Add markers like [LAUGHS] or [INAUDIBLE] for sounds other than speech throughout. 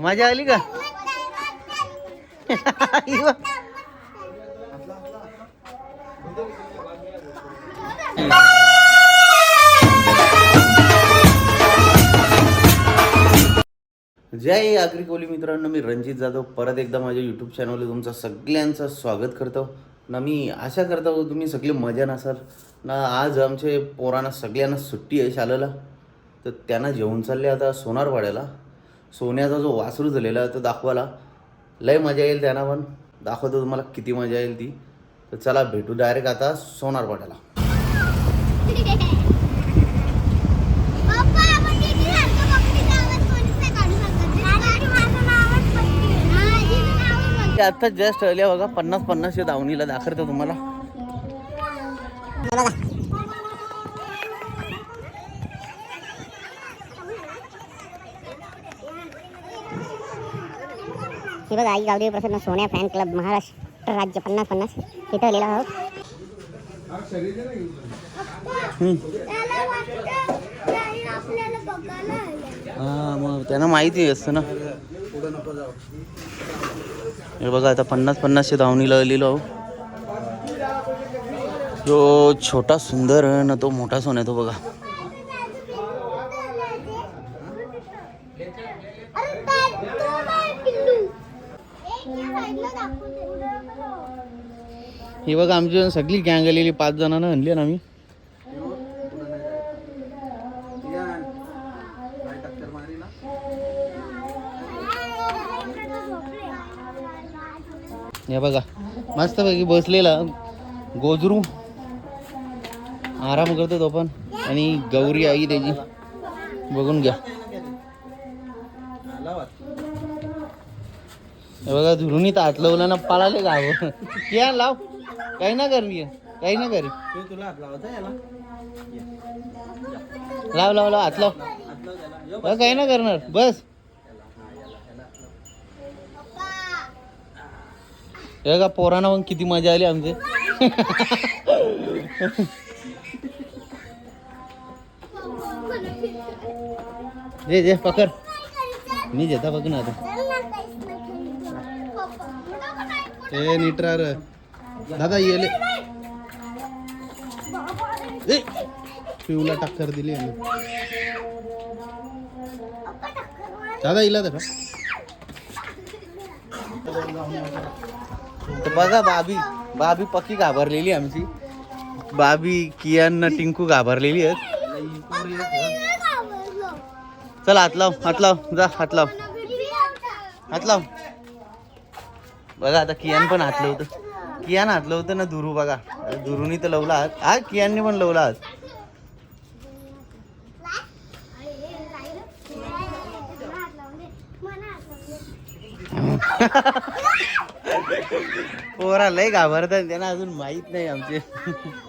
मजा आली का? जय आगरी कोली मित्रांनो मी रणजित जाधव. परत एकदा माझ्या यूट्यूब चॅनलवर तुमचं सगळ्यांचं स्वागत करतो. ना मी आशा करतो तुम्ही सगळे मजा नसाल ना आज आमचे पोरांना सगळ्यांना सुट्टी आहे शाळेला. तर त्यांना जेवण चालले आता सोनारवाड्याला. सोन्याचा जो वासरू झालेला तो दाखवायला लय मजा येईल त्यांना पण. दाखवतो तुम्हाला किती मजा येईल ती. तर चला भेटू डायरेक्ट आता पट्टी. ते आता जस्ट आल्या बघा पन्नास पन्नासच्या दावणीला दाखवतो तुम्हाला. हे बघा आई गावदेवी प्रसन्न. सोन्या फॅन क्लब महाराष्ट्र राज्य पन्नास पन्नास. इथं आलेला आहोत हा मग त्यांना माहिती असतं ना. हे बघा आता पन्नास पन्नासच्या धावणीला आलेलो आहो जो छोटा सुंदर आहे ना तो मोठा सोन आहे तो बघा अरे काय तो काय पिल्लू? एक या साईडला दाखवते. हे बघा आमची सगळी गँग आलेली पाच जणांना आणली ना आम्ही. हे बघा मस्तपैकी बसलेला गोजरू. आराम करतो तो पण. आणि गौरी आई त्याची. बघून घ्या. हे बघा धुरुनी तर हात ना पळाले गाव या लाव. काही ना करी काही ना करी. लाव लाव लाव हात लाव. अ, काही ना करणार. बस. हे बघा पोरांना मग किती मजा आली आमचे. जे जे पकड. मी जेता बघ ना आता. ए नीट राहा रे. दादा येले ए पिऊला टक्कर दिली आम्ही दादा इला दादा. तर बघा बाबी बाबी पक्की घाबरलेली आमची. बाबी कियान टिंकू घाबरलेली आहेत. चल हात लाव हात लाव जा हात लाव. हात लाव. बघा आता कियान पण हात लावतं. कियान हात लावतं ना दुरू बघा. दुरूनी तर लवला हात हा कियानने पण लवला हात पोरा लय घाबरतात त्यांना अजून माहीत नाही आमचे.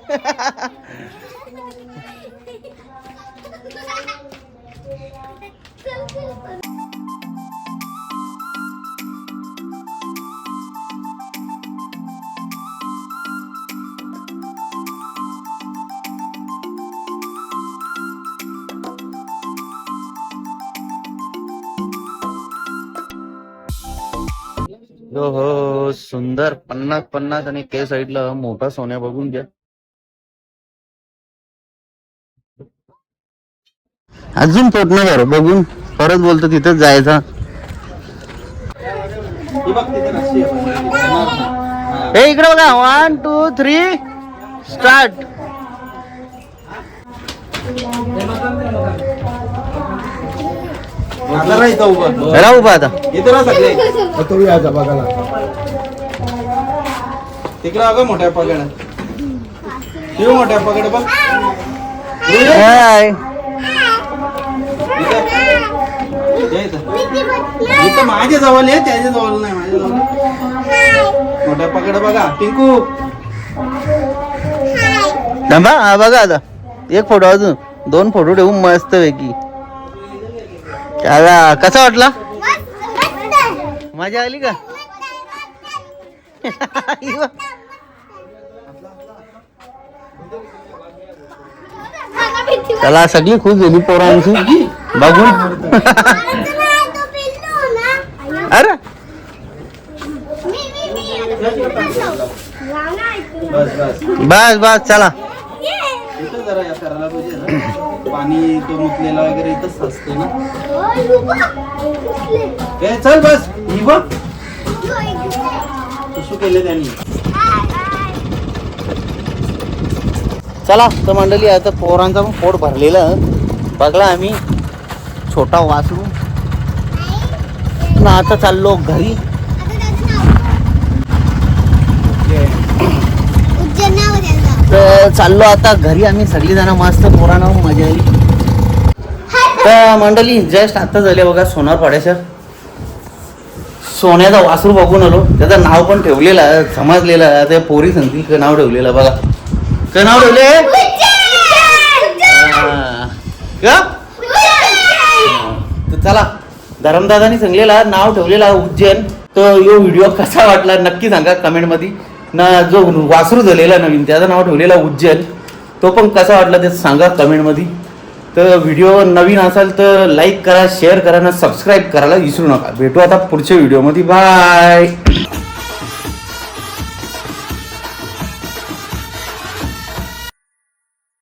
[LAUGHS] हो हो सुंदर. पन्नास पन्नास आणि के साईडला मोठा सोन्या बघून घ्या. अजून पोट नाही बरं बघून. परत बोलतो तिथंच जायचा. हे इकडे बघा. वन टू थ्री स्टार्ट राहू उभा. आता. तिकडे अगं मोठ्या पगड. शिव मोठ्या पगड बघ. हाय. ये इथं. इथं. माझ्या जवळ आहे त्याच्याजवळ नाही माझ्या जवळ मोठ्या पगड बघा. टिंकू थांबा हा बघा आता. एक फोटो अजून. दोन फोटो ठेवून मस्त पैकी त्याला कसा वाटला? मजा आली का? त्याला सगळी खुश झाली पोरांची. बघून. अरे. बस बस चला. पाणी तो मुतलेला वगैरे इथंच असते ना. ए चल बस. ही बघ. केले त्यांनी. चला तर मंडळी आता पोरांचा पण पोट भरलेलं. बघला आम्ही. छोटा वासरू. ना आता चाललो घरी आता त्याचं नाव काय? उज्जैन नाव आहे त्याचं. तर चाललो आता. घरी आम्ही सगळी जण मस्त पोरांना मजा आली. तर मंडळी जस्ट आता झाले बघा सोनार पाड्याच्या सोन्याचा वासरू बघून आलो. त्याचं नाव पण ठेवलेलं आहे समजलेलं आहे. त्या पोरी संधी क नाव ठेवलेलं बघा. काय नाव ठेवले? का? तर चला धरमदादानी सांगलेला नाव ठेवलेला उज्जैन. तर यो व्हिडिओ कसा वाटला नक्की सांगा कमेंटमध्ये. ना जो वासरू झालेला नवीन त्याचं नाव ठेवलेला उज्जैन तो पण कसा वाटला ते सांगा कमेंटमध्ये. तर व्हिडिओ नवीन असाल तर लाईक करा शेअर करा ना सबस्क्राईब करायला विसरू नका. भेटू आता पुढच्या व्हिडिओमध्ये. बाय!